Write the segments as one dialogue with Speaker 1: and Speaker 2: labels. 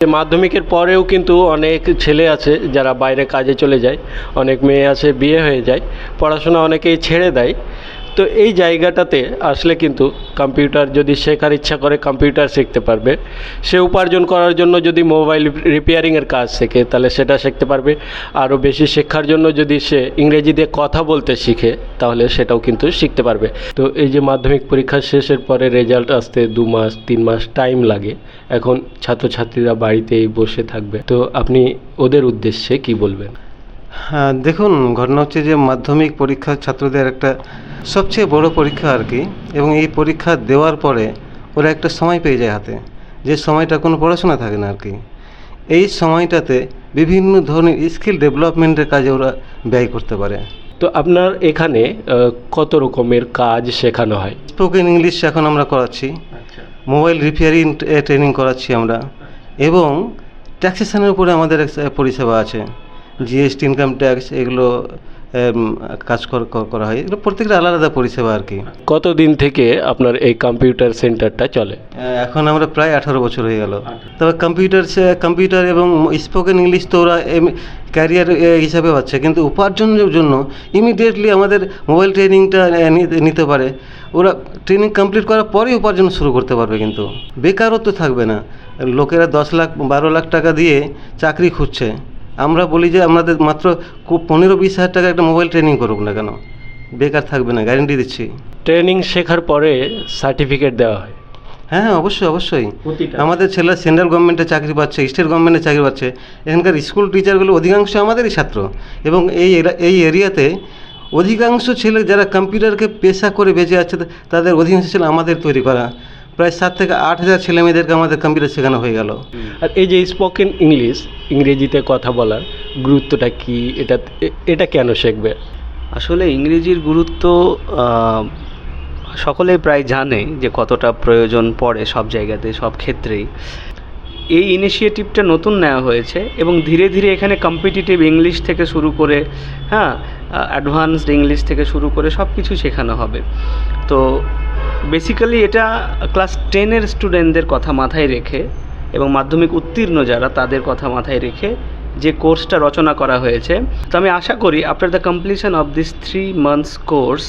Speaker 1: মাধ্যমিকের পরেও কিন্তু অনেক ছেলে আছে যারা বাইরে কাজে চলে যায়, অনেক মেয়ে আছে বিয়ে হয়ে যায়, পড়াশোনা অনেকেই ছেড়ে দেয়। তো এই জায়গাটাতে আসলে কিন্তু কম্পিউটার যদি শেখার ইচ্ছা করে কম্পিউটার শিখতে পারবে, সে উপার্জন করার জন্য যদি মোবাইল রিপেয়ারিংয়ের কাজ শেখে, তাহলে সেটা শিখতে পারবে। আরও বেশি শিক্ষার জন্য যদি সে ইংরেজিতে কথা বলতে শিখে, তাহলে সেটাও কিন্তু শিখতে পারবে। তো এই যে মাধ্যমিক পরীক্ষা শেষের পরে রেজাল্ট আসতে দু মাস, তিন মাস টাইম লাগে। এখন ছাত্রছাত্রীরা বাড়িতেই বসে থাকবে। তো আপনি ওদের উদ্দেশ্যে কি বলবেন?
Speaker 2: দেখুন ঘটনা হচ্ছে যে মাধ্যমিক পরীক্ষা ছাত্রদের একটা সবচেয়ে বড় পরীক্ষা আর কি এবং এই পরীক্ষা দেওয়ার পরে ওরা একটা সময় পেয়ে যায় হাতে যে সময়টা কোনো পড়াশোনা থাকে না আর কি। এই সময়টাতে বিভিন্ন ধরনের স্কিল ডেভেলপমেন্টের কাজে ওরা ব্যয় করতে পারে।
Speaker 1: তো আপনার এখানে কত রকমের কাজ শেখানো হয়?
Speaker 2: স্পোকেন ইংলিশ এখন আমরা করাচ্ছি। মোবাইল রিপেয়ারিং ট্রেনিং করাচ্ছি আমরা। এবং ট্যাক্সেশনের উপরে আমাদের এক পরিষেবা আছে। জিএসটি ইনকাম ট্যাক্স এগুলো কাজ কর- হয়। এগুলো প্রত্যেকটা আলাদা আলাদা পরিষেবা আর কি।
Speaker 1: কতদিন থেকে আপনার এই কম্পিউটার সেন্টারটা চলে?
Speaker 2: এখন আমরা প্রায় আঠারো বছর হয়ে গেল। তবে কম্পিউটার কম্পিউটার এবং স্পোকেন ইংলিশ তো ওরা ক্যারিয়ার হিসাবে হচ্ছে কিন্তু উপার্জনের জন্য ইমিডিয়েটলি আমাদের মোবাইল ট্রেনিংটা নিতে পারে। ওরা ট্রেনিং কমপ্লিট করার পরেই উপার্জন শুরু করতে পারবে কিন্তু। বেকারত্ব থাকবে না। লোকেরা দশ লাখ বারো লাখ টাকা দিয়ে চাকরি খুঁজছে। আমরা বলি যে আমাদের মাত্র কু- পনেরো বিশ হাজার টাকা একটা মোবাইল ট্রেনিং করুক না কেন? বেকার থাকবে না গ্যারেন্টি দিচ্ছি।
Speaker 1: ট্রেনিং শেখার পরে সার্টিফিকেট দেওয়া হয়।
Speaker 2: হ্যাঁ হ্যাঁ অবশ্যই। অবশ্যই আমাদের ছেলেরা সেন্ট্রাল গভর্নমেন্টে চাকরি পাচ্ছে স্টেট গভর্নমেন্টে চাকরি পাচ্ছে। এখানকার স্কুল টিচারগুলো অধিকাংশ আমাদেরই ছাত্র। এবং এই এই এরিয়াতে অধিকাংশ ছেলে যারা কম্পিউটারকে পেশা করে বেঁচে আছে তাদের অধিকাংশ ছেলে আমাদের তৈরি করা। প্রায় সাত থেকে আট হাজার ছেলে মেয়েদেরকে আমাদের কম্পিউটার শেখানো হয়ে গেল।
Speaker 1: আর এই যে স্পোকেন ইংলিশ ইংরেজিতে কথা বলার গুরুত্বটা কি? এটা এটা কেন শিখবে?
Speaker 3: আসলে ইংরেজির গুরুত্ব আহ, সকলেই প্রায় জানে যে কতটা প্রয়োজন পড়ে সব জায়গাতে সব ক্ষেত্রেই। এই ইনিশিয়েটিভটা নতুন নেওয়া হয়েছে এবং ধীরে ধীরে এখানে কম্পিটিটিভ ইংলিশ থেকে শুরু করে হ্যাঁ অ্যাডভান্সড ইংলিশ থেকে শুরু করে সব কিছু শেখানো হবে। তো বেসিক্যালি এটা ক্লাস টেনের স্টুডেন্টদের কথা মাথায় রেখে এবং মাধ্যমিক উত্তীর্ণ যারা তাদের কথা মাথায় রেখে যে কোর্সটা রচনা করা হয়েছে। তো আমি আশা করি after the completion of this three months course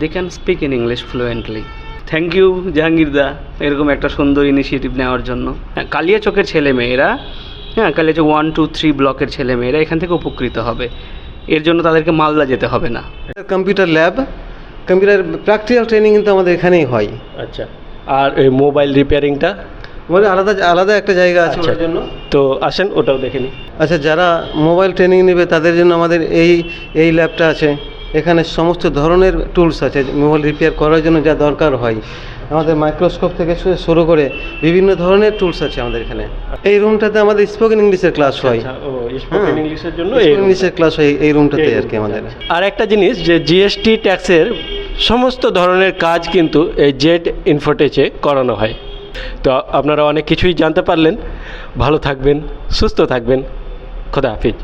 Speaker 3: they can speak in English fluently thank you Jahangir দা এরকম একটা সুন্দর ইনিশিয়েটিভ নেওয়ার জন্য। হ্যাঁ কালিয়াচকের ছেলে মেয়েরা হ্যাঁ কালিয়াচক ওয়ান টু থ্রি ব্লকের ছেলে মেয়েরা এখান থেকে উপকৃত হবে। এর জন্য তাদেরকে মালদা যেতে হবে না।
Speaker 2: Computer lab computer practical training কিন্তু আমাদের এখানেই হয়।
Speaker 1: আচ্ছা আর এই মোবাইল রিপেয়ারিংটা?
Speaker 2: মানে আলাদা আলাদা একটা জায়গা আছে
Speaker 1: আচ্ছা
Speaker 2: ওটার জন্য।
Speaker 1: তো আসেন ওটাও দেখে নিই।
Speaker 2: আচ্ছা যারা মোবাইল ট্রেনিং নেবে তাদের জন্য আমাদের এই এই ল্যাবটা আছে। এখানে সমস্ত ধরনের টুলস আছে মোবাইল রিপেয়ার করার জন্য যা দরকার হয়। আমাদের মাইক্রোস্কোপ থেকে শুরু করে বিভিন্ন ধরনের টুলস আছে আমাদের এখানে। এই রুমটাতে আমাদের স্পোকেন ইংলিশের ক্লাস হয়।
Speaker 1: আচ্ছা, স্পোকেন
Speaker 2: হ্যাঁ।
Speaker 1: ইংলিশের জন্য।
Speaker 2: ইংলিশের ক্লাস হয় এই রুমটাতে আর কি আমাদের।
Speaker 1: আর একটা জিনিস যে জিএসটি ট্যাক্সের সমস্ত ধরনের কাজ কিন্তু এই জেড ইনফোটেচে করানো হয়। তো আপনারা অনেক কিছুই জানতে পারলেন। ভালো থাকবেন সুস্থ থাকবেন। খোদা হাফিজ।